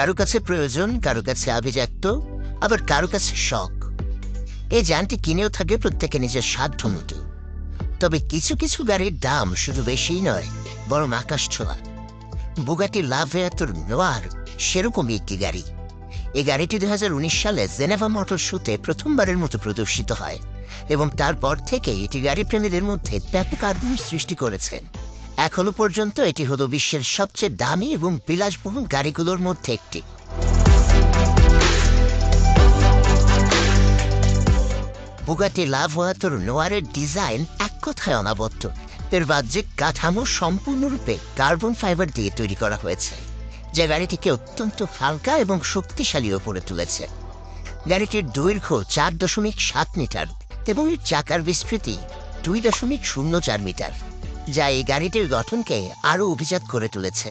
কারও কাছে প্রয়োজন, কারও কাছে আভিজাত্য, আবার কারও কাছে শখ। এই যানটি কিনেও থাকে প্রত্যেকে নিজের সাধ্য মতো। তবে কিছু কিছু গাড়ির দাম শুধু বেশিই নয়, বরং আকাশ ছোঁয়া। বুগাটি লাভেয়াতর নোয়ার সেরকমই একটি গাড়ি। এই গাড়িটি দুই হাজার উনিশ সালে জেনেভা মোটর শোতে প্রথমবারের মতো প্রদর্শিত হয় এবং তারপর থেকে এটি গাড়ি প্রেমীদের মধ্যে ব্যাপক আগ্রহ সৃষ্টি করেছে। এখনও পর্যন্ত এটি হলো বিশ্বের সবচেয়ে দামি এবং বিলাসবহুল গাড়িগুলোর মধ্যে একটি। বুগাটি লাভ ওয়াতর নোয়ারের ডিজাইন এক কথায় অনাবদ্ধ এর বাহ্যিক কাঠামো সম্পূর্ণরূপে কার্বন ফাইবার দিয়ে তৈরি করা হয়েছে, যা গাড়িটিকে অত্যন্ত হালকা এবং শক্তিশালীও করে তুলেছে। গাড়িটির দৈর্ঘ্য চার দশমিক সাত মিটার এবং এর চাকার বিস্তৃতি দুই দশমিক শূন্য চার মিটার। যা এই গাড়িটির গঠনকে আরও অভিজাত করে তুলেছে।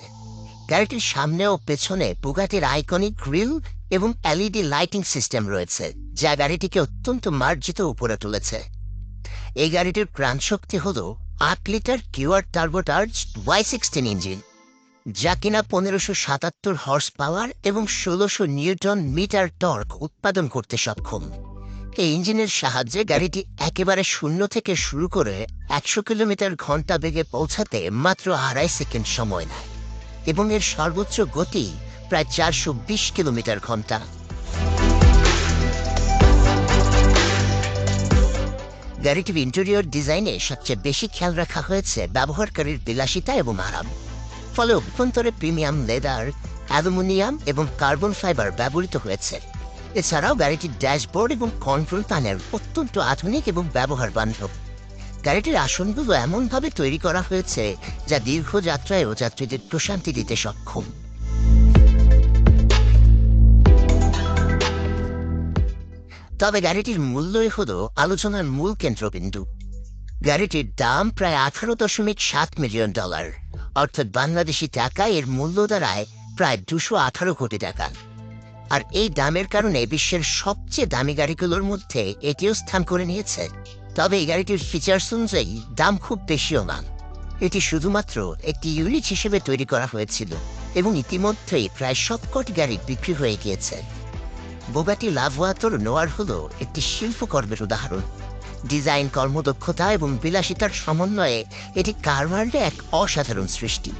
গাড়িটির সামনে ও পেছনে বুগাটির আইকনিক গ্রিল এবং এলইডি লাইটিং সিস্টেম রয়েছে, যা গাড়িটিকে অত্যন্ত মার্জিত উপরে তুলেছে। এই গাড়িটির প্রাণশক্তি হল আট litre QR turbocharged Y sixteen engine, যা কিনা পনেরোশো সাতাত্তর হর্স পাওয়ার এবং ষোলোশো নিউটন মিটার টর্ক উৎপাদন করতে সক্ষম। এই ইঞ্জিনের সাহায্যে গাড়িটি একেবারে শূন্য থেকে শুরু করে একশো কিলোমিটার ঘণ্টা বেগে পৌঁছাতে মাত্র আড়াই সেকেন্ড সময় নেয়, এবং এর সর্বোচ্চ গতি প্রায় চারশো বিশ কিলোমিটার ঘণ্টা। গাড়িটির ইন্টেরিয়র ডিজাইনে সবচেয়ে বেশি খেয়াল রাখা হয়েছে ব্যবহারকারীর বিলাসিতা এবং আরাম। ফলে অভ্যন্তরে প্রিমিয়াম লেদার, অ্যালুমিনিয়াম এবং কার্বন ফাইবার ব্যবহৃত হয়েছে। এছাড়াও গাড়িটির ড্যাশবোর্ড এবং কন্ট্রোল প্যানেল অত্যন্ত আধুনিক এবং ব্যবহার বান্ধব গাড়িটির আসনগুলো এমনভাবে তৈরি করা হয়েছে যা দীর্ঘ যাত্রায়ও যাত্রীদের প্রশান্তি দিতে সক্ষম। তবে গাড়িটির মূল্যই হল আলোচনার মূল কেন্দ্রবিন্দু। গাড়িটির দাম প্রায় আঠারো দশমিক সাত মিলিয়ন ডলার, অর্থাৎ বাংলাদেশি টাকায় এর মূল্য দাঁড়ায় প্রায় দুশো আঠারো কোটি টাকা। আর এই দামের কারণে বিশ্বের সবচেয়ে দামি গাড়িগুলোর মধ্যে এটিও স্থান করে নিয়েছে। তবে এই গাড়িটির ফিচার্স অনুযায়ী দাম খুব বেশিও না। এটি শুধুমাত্র একটি ইউনিট হিসেবে তৈরি করা হয়েছিল এবং ইতিমধ্যেই প্রায় সবকটি গাড়ি বিক্রি হয়ে গিয়েছে। বোগাটি লাভওয়াতর নোয়ার হল একটি শিল্পকর্মের উদাহরণ। ডিজাইন কর্মদক্ষতা এবং বিলাসিতার সমন্বয়ে এটি কারওয়ার্ডে এক অসাধারণ সৃষ্টি।